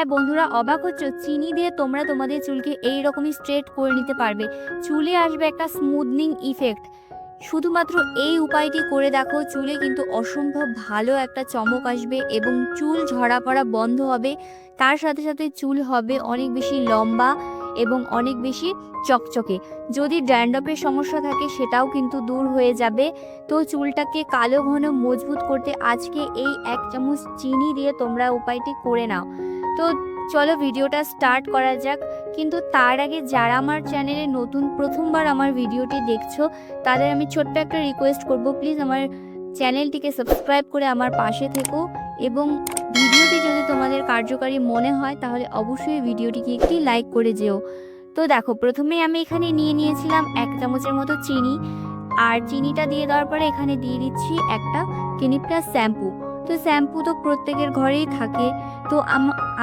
হ্যাঁ বন্ধুরা অবাক হচ্ছ। চিনি দিয়ে তোমরা তোমাদের চুলকে এই রকমই স্ট্রেট করে নিতে পারবে। চুলে আসবে একটা স্মুথনিং ইফেক্ট শুধুমাত্র এই উপায়টি করে দেখো, চুলে কিন্তু অসম্ভব ভালো একটা চমক আসবে এবং চুল ঝরা পড়া বন্ধ হবে। তার সাথে সাথে চুল হবে অনেক বেশি লম্বা। এবং অনেক বেশি চকচকে। যদি ড্যান্ডপের সমস্যা থাকে, সেটাও কিন্তু দূর হয়ে যাবে। তো চুলটাকে কালো ঘন মজবুত করতে আজকে এই এক চামচ চিনি দিয়ে তোমরা উপায়টি করে নাও। তো চলো ভিডিওটা স্টার্ট করা যাক। কিন্তু তার আগে যারা আমার চ্যানেলে নতুন, প্রথমবার আমার ভিডিওটি দেখছ, তাদের আমি ছোট্ট একটা রিকোয়েস্ট করব। প্লিজ আমার চ্যানেলটিকে সাবস্ক্রাইব করে আমার পাশে থেকো এবং কার্যকারী মনে হয়, তাহলে অবশ্যই ভিডিওটিকে একটি লাইক করে যেও। তো দেখো প্রথমে আমি এখানে নিয়ে নিয়েছিলাম এক চামচের মতো চিনি। আর চিনিটা দিয়ে দেওয়ার পরে এখানে দিয়ে দিচ্ছি একটা ক্লিনিক প্লাস শ্যাম্পু। তো শ্যাম্পু তো প্রত্যেকের ঘরেই থাকে। তো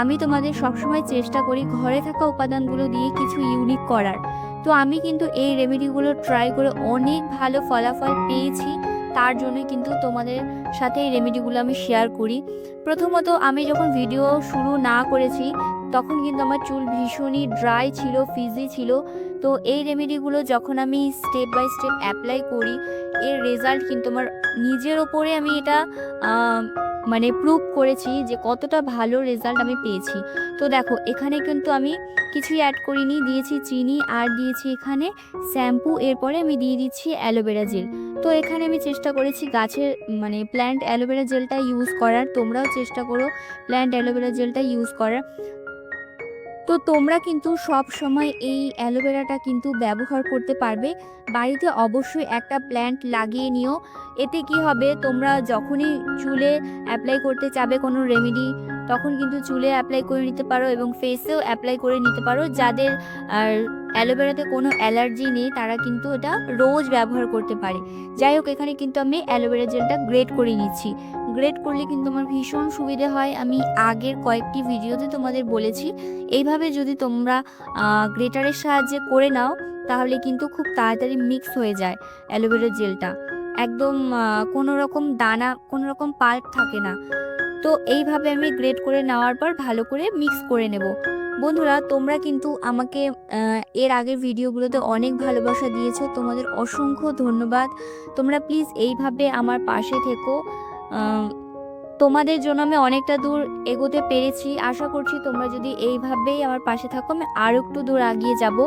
আমি তোমাদের সবসময় চেষ্টা করি ঘরে থাকা উপাদানগুলো দিয়ে কিছু ইউনিক করার। তো আমি কিন্তু এই রেমেডিগুলো ট্রাই করে অনেক ভালো ফলাফল পেয়েছি। তার জন্য কিন্তু তোমাদের সাথে এই রেমেডিগুলো আমি শেয়ার করি। প্রথমত আমি যখন ভিডিও শুরু না করেছি, তখন কিন্তু আমার চুল ভীষণই ড্রাই ছিল ফিজি ছিল। তো এই রেমেডিগুলো যখন আমি স্টেপ বাই স্টেপ অ্যাপ্লাই করি, এর রেজাল্ট কিন্তু আমার নিজের ওপরে আমি এটা মানে প্রুভ করেছি যে কতটা ভালো রেজাল্ট আমি পেয়েছি। তো দেখো, এখানে কিন্তু আমি কিছুই অ্যাড করিনি, দিয়েছি চিনি আর দিয়েছি এখানে শ্যাম্পু এরপরে আমি দিয়ে দিচ্ছি অ্যালোভেরা জেল তো এখানে আমি চেষ্টা করেছি গাছের মানে প্ল্যান্ট অ্যালোভেরা জেলটা ইউজ করার। তোমরাও চেষ্টা করো প্ল্যান্ট অ্যালোভেরা জেলটা ইউজ করার। তো তোমরা কিন্তু সব সময় এই অ্যালোভেরাটা কিন্তু ব্যবহার করতে পারবে। বাড়িতে অবশ্যই একটা প্ল্যান্ট লাগিয়ে নিও। এতে কি হবে? তোমরা যখনই চুলে অ্যাপ্লাই করতে চাবে কোনো রেমেডি তখন কিন্তু চুলে অ্যাপ্লাই করে নিতে পারো এবং ফেসেও অ্যাপ্লাই করে নিতে পারো। যাদের, আর অ্যালোভেরাতে কোনো অ্যালার্জি নেই, তারা কিন্তু এটা রোজ ব্যবহার করতে পারে। যাই হোক, এখানে কিন্তু আমি অ্যালোভেরা জেলটা গ্রেট করে নিচ্ছি গ্রেট করলে কিন্তু আমার ভীষণ সুবিধে হয়। আমি আগের কয়েকটি ভিডিওতে তোমাদের বলেছি, এইভাবে যদি তোমরা গ্রেটারের সাহায্যে করে নাও, তাহলে কিন্তু খুব তাড়াতাড়ি মিক্স হয়ে যায় অ্যালোভেরা জেলটা। একদম কোনো রকম দানা, কোনো রকম পাল্প থাকে না। তো এইভাবে আমি গ্রেট করে নেওয়ার পর ভালো করে মিক্স করে নেব। বন্ধুরা, তোমরা কিন্তু আমাকে এর আগের ভিডিওগুলোতে অনেক ভালোবাসা দিয়েছ। তোমাদের অসংখ্য ধন্যবাদ। তোমরা প্লিজ এইভাবে আমার পাশে থেকো। তোমাদের জন্য আমি অনেকটা দূর এগোতে পেরেছি। আশা করছি তোমরা যদি এইভাবেই আমার পাশে থাকো, আমি আরও একটু দূর আগিয়ে যাব।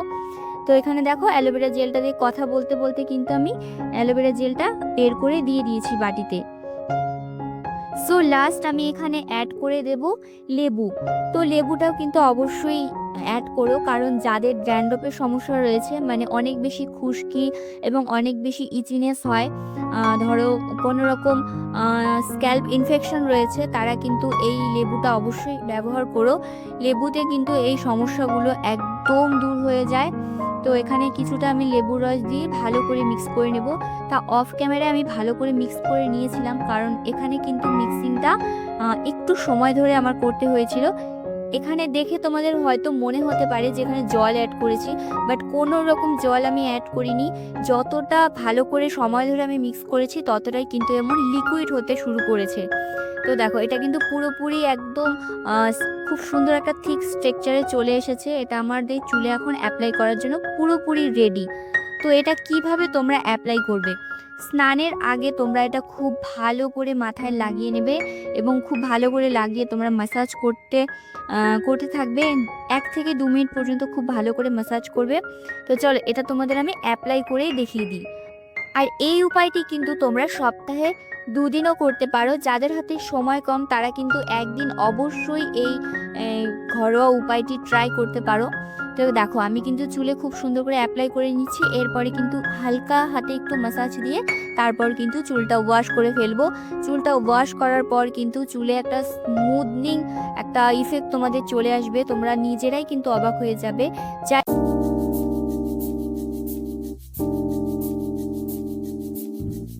তো এখানে দেখো অ্যালোভেরা জেলটা দিয়ে কথা বলতে বলতে কিন্তু আমি অ্যালোভেরা জেলটা বের করে দিয়ে দিয়েছি বাটিতে। সো লাস্ট আমি এখানে অ্যাড করে দেব লেবু। তো লেবুটাও কিন্তু অবশ্যই অ্যাড করো কারণ যাদের ড্যান্ড্রপের সমস্যা রয়েছে মানে অনেক বেশি খুশকি এবং অনেক বেশি ইচিনেস হয় ধরো কোনো রকম স্ক্যাল্প ইনফেকশন রয়েছে, তারা কিন্তু এই লেবুটা অবশ্যই ব্যবহার করো। লেবুতে কিন্তু এই সমস্যাগুলো একদম দূর হয়ে যায়। তো এখানে কিছুটা আমি লেবুর রস দিয়ে ভালো করে মিক্স করে নেব। তা অফ ক্যামেরায় আমি ভালো করে মিক্স করে নিয়েছিলাম, কারণ এখানে কিন্তু মিক্সিংটা একটু সময় ধরে আমার করতে হয়েছিল। এখানে দেখে তোমাদের হয়তো মনে হতে পারে যে এখানে জল অ্যাড করেছি বাট কোনো রকম জল আমি অ্যাড করিনি। যতটা ভালো করে সময় ধরে আমি মিক্স করেছি, ততটাই কিন্তু এমন লিকুইড হতে শুরু করেছে। তো দেখো, এটা কিন্তু পুরোপুরি একদম খুব সুন্দর একটা থিক স্ট্রাকচারে চলে এসেছে। এটা আমাদের চুলে এখন অ্যাপ্লাই করার জন্য পুরোপুরি রেডি তো এটা কীভাবে তোমরা অ্যাপ্লাই করবে? স্নানের আগে তোমরা এটা খুব ভালো করে মাথায় লাগিয়ে নেবে এবং খুব ভালো করে লাগিয়ে তোমরা ম্যাসাজ করতে করতে থাকবে। এক থেকে দু মিনিট পর্যন্ত খুব ভালো করে ম্যাসাজ করবে। তো চলো, এটা তোমাদের আমি অ্যাপ্লাই করেই দেখিয়ে দিই। আর এই উপায়টি কিন্তু তোমরা সপ্তাহে দুদিনও করতে পারো। যাদের হাতে সময় কম, তারা কিন্তু একদিন অবশ্যই এই ঘরোয়া উপায়টি ট্রাই করতে পারো। তো দেখো, আমি কিন্তু চুলে খুব সুন্দর করে অ্যাপ্লাই করে নিচ্ছি। এরপরে কিন্তু হালকা হাতে একটু মাসাজ দিয়ে তারপর কিন্তু চুলটা ওয়াশ করে ফেলব। চুলটা ওয়াশ করার পর কিন্তু চুলে একটা স্মুথনিং একটা ইফেক্ট তোমাদের চলে আসবে। তোমরা নিজেরাই কিন্তু অবাক হয়ে যাবে। যা